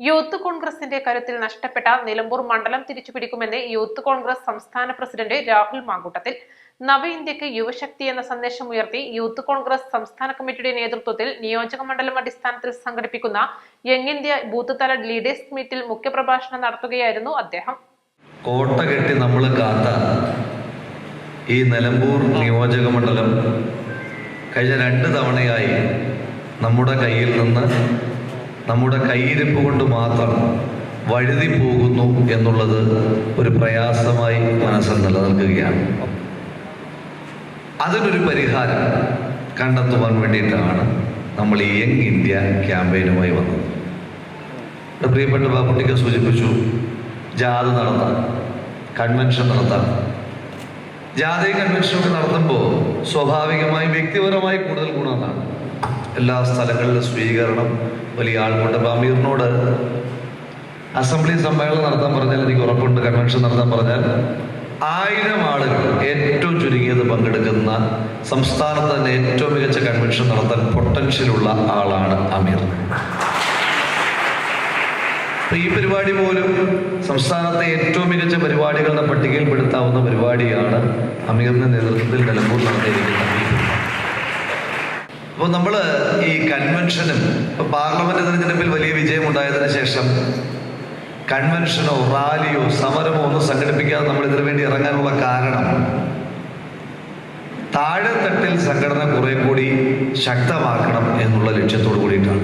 Youth കോൺഗ്രസിന്റെ കരുത്തിൽ നഷ്ടപ്പെട്ട നിലമ്പൂർ മണ്ഡലം തിരിച്ചുപിടിക്കുമെന്ന് യൂത്ത് കോൺഗ്രസ് സംസ്ഥാന പ്രസിഡന്റ് രാഹുൽ മാങ്കൂട്ടത്തിൽ നവ ഇന്ത്യയ്ക്ക് യുവശക്തി എന്ന സന്ദേശം ഉയർത്തി യൂത്ത് കോൺഗ്രസ് സംസ്ഥാന കമ്മിറ്റിയുടെ നേതൃത്വത്തിൽ നിയോജക മണ്ഡലം അടിസ്ഥാനത്തിൽ സംഘടിപ്പിക്കുന്ന യങ് ഇന്ത്യ ബൂത്ത് തല ലീഡേഴ്സ് മീറ്റിൽ മുഖ്യപ്രഭാഷണം നടത്തുകയായിരുന്നു അദ്ദേഹം. കോട്ട കെട്ടി നമ്മൾ കാത്ത ഈ നിലമ്പൂർ നിയോജക മണ്ഡലം കഴിഞ്ഞ രണ്ട് തവണയായി നമ്മുടെ കയ്യിൽ നിന്ന് നമ്മുടെ കയ്യിരിപ്പ് കൊണ്ട് മാത്രം വഴുതി പോകുന്നു എന്നുള്ളത് ഒരു പ്രയാസമായി മനസ്സിൽ നിലനിൽക്കുകയാണ്. അതിനൊരു പരിഹാരം കണ്ടെത്തുവാൻ വേണ്ടിയിട്ടാണ് നമ്മൾ ഈ യങ് ഇന്ത്യ ക്യാമ്പയിനുമായി വന്നത്. പ്രിയപ്പെട്ട ബാബുട്ടിക്ക് സൂചിപ്പിച്ചു ജാഥ നടത്താം കൺവെൻഷൻ നടത്താം ജാഥയും കൺവെൻഷൻ ഒക്കെ നടത്തുമ്പോൾ സ്വാഭാവികമായും വ്യക്തിപരമായി കൂടുതൽ ഗുണമെന്നാണ് എല്ലാ സ്ഥലങ്ങളിലും സ്വീകരണം. വലിയ ഇപ്പം അമീറിനോട് അസംബ്ലി സമ്മേളനം നടത്താൻ പറഞ്ഞാൽ എനിക്ക് ഉറപ്പുണ്ട്. കൺവെൻഷൻ നടത്താൻ പറഞ്ഞാൽ ആയിരം ആളുകൾ ഏറ്റവും ചുരുങ്ങിയത് പങ്കെടുക്കുന്ന സംസ്ഥാനത്ത് തന്നെ ഏറ്റവും മികച്ച കൺവെൻഷൻ നടത്താൻ പൊട്ടൻഷ്യലുള്ള ആളാണ് അമീർ. ഈ പരിപാടി പോലും സംസ്ഥാനത്തെ ഏറ്റവും മികച്ച പരിപാടികളുടെ പട്ടികയിൽപ്പെടുത്താവുന്ന പരിപാടിയാണ് അമീറിന്റെ നേതൃത്വത്തിൽ നിലമ്പൂർ നടത്തിയിരിക്കുന്ന ഈ പരിപാടി. അപ്പോൾ നമ്മൾ ഈ കൺവെൻഷനും പാർലമെന്റ് തെരഞ്ഞെടുപ്പിൽ വലിയ വിജയം ഉണ്ടായതിന് ശേഷം കൺവെൻഷനോ റാലിയോ സമരമോ ഒന്നും സംഘടിപ്പിക്കാതെ നമ്മൾ ഇതിനു വേണ്ടി ഇറങ്ങാനുള്ള കാരണം താഴെത്തട്ടിൽ സംഘടന കുറെ കൂടി ശക്തമാക്കണം എന്നുള്ള ലക്ഷ്യത്തോടു കൂടിയിട്ടാണ്.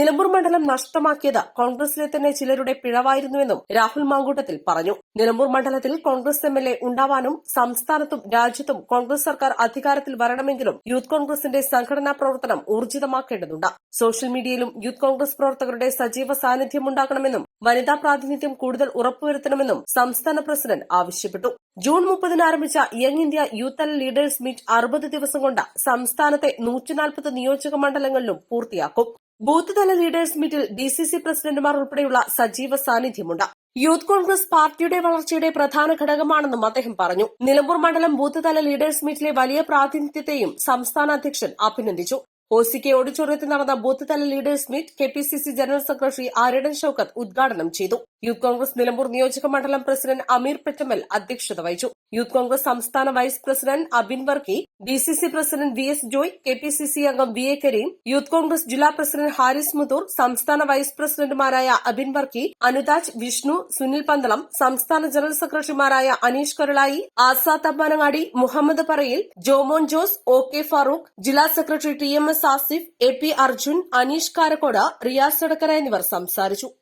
നിലമ്പൂർ മണ്ഡലം നഷ്ടമാക്കിയത് കോൺഗ്രസിലെ തന്നെ ചിലരുടെ പിഴവായിരുന്നുവെന്നും രാഹുൽ മാങ്കൂട്ടത്തിൽ പറഞ്ഞു. നിലമ്പൂർ മണ്ഡലത്തിൽ കോൺഗ്രസ് എം എൽ എ ഉണ്ടാവാനും സംസ്ഥാനത്തും രാജ്യത്തും കോൺഗ്രസ് സർക്കാർ അധികാരത്തിൽ വരണമെങ്കിലും യൂത്ത് കോൺഗ്രസിന്റെ സംഘടനാ പ്രവർത്തനം ഊർജിതമാക്കേണ്ടതുണ്ട്. സോഷ്യൽ മീഡിയയിലും യൂത്ത് കോൺഗ്രസ് പ്രവർത്തകരുടെ സജീവ സാന്നിധ്യം ഉണ്ടാകണമെന്നും വനിതാ പ്രാതിനിധ്യം കൂടുതൽ ഉറപ്പുവരുത്തണമെന്നും സംസ്ഥാന പ്രസിഡന്റ് ആവശ്യപ്പെട്ടു. ജൂൺ മുപ്പതിന് ആരംഭിച്ച young India youth and leaders meet അറുപത് ദിവസം കൊണ്ട് സംസ്ഥാനത്തെ നൂറ്റിനാൽപ്പത് നിയോജക മണ്ഡലങ്ങളിലും പൂർത്തിയാക്കും. ബൂത്ത് തല ലീഡേഴ്സ് മീറ്റിൽ ഡി സി സി പ്രസിഡന്റുമാർ ഉൾപ്പെടെയുള്ള സജീവ സാന്നിധ്യമുണ്ട്. യൂത്ത് കോൺഗ്രസ് പാർട്ടിയുടെ വളർച്ചയുടെ പ്രധാന ഘടകമാണെന്നും അദ്ദേഹം പറഞ്ഞു. നിലമ്പൂർ മണ്ഡലം ബൂത്ത് തല ലീഡേഴ്സ് മീറ്റിലെ വലിയ പ്രാതിനിധ്യത്തെയും സംസ്ഥാന അധ്യക്ഷൻ അഭിനന്ദിച്ചു. ഒസിക്കെ ഓഡിറ്റോറിയത്തിൽ നടന്ന ബൂത്ത് തല leaders meet K P C C general secretary Aryadan Shoukath ഉദ്ഘാടനം ചെയ്തു. യൂത്ത് കോൺഗ്രസ് നിലമ്പൂർ നിയോജക മണ്ഡലം പ്രസിഡന്റ് അമീർ പെറ്റമൽ അധ്യക്ഷത വഹിച്ചു. യൂത്ത് കോൺഗ്രസ് സംസ്ഥാന vice president Abin Varkey D C C president V S Joy K P C C അംഗം V A Kareem youth Congress ജില്ലാ president Haris Muthoor സംസ്ഥാന വൈസ് പ്രസിഡന്റുമാരായ അബിൻ വർക്കി അനുദാജ് വിഷ്ണു സുനിൽ പന്തളം സംസ്ഥാന ജനറൽ സെക്രട്ടറിമാരായ അനീഷ് കരുളായി ആസാദ് അമ്മാനങ്ങാടി മുഹമ്മദ് പറയിൽ ജോമോൻ ജോസ് ഒ കെ ഫാറൂഖ് ജില്ലാ secretary T M S Asif A P Arjun Aneesh Karakode Riyas Adakkara എന്നിവർ സംസാരിച്ചു.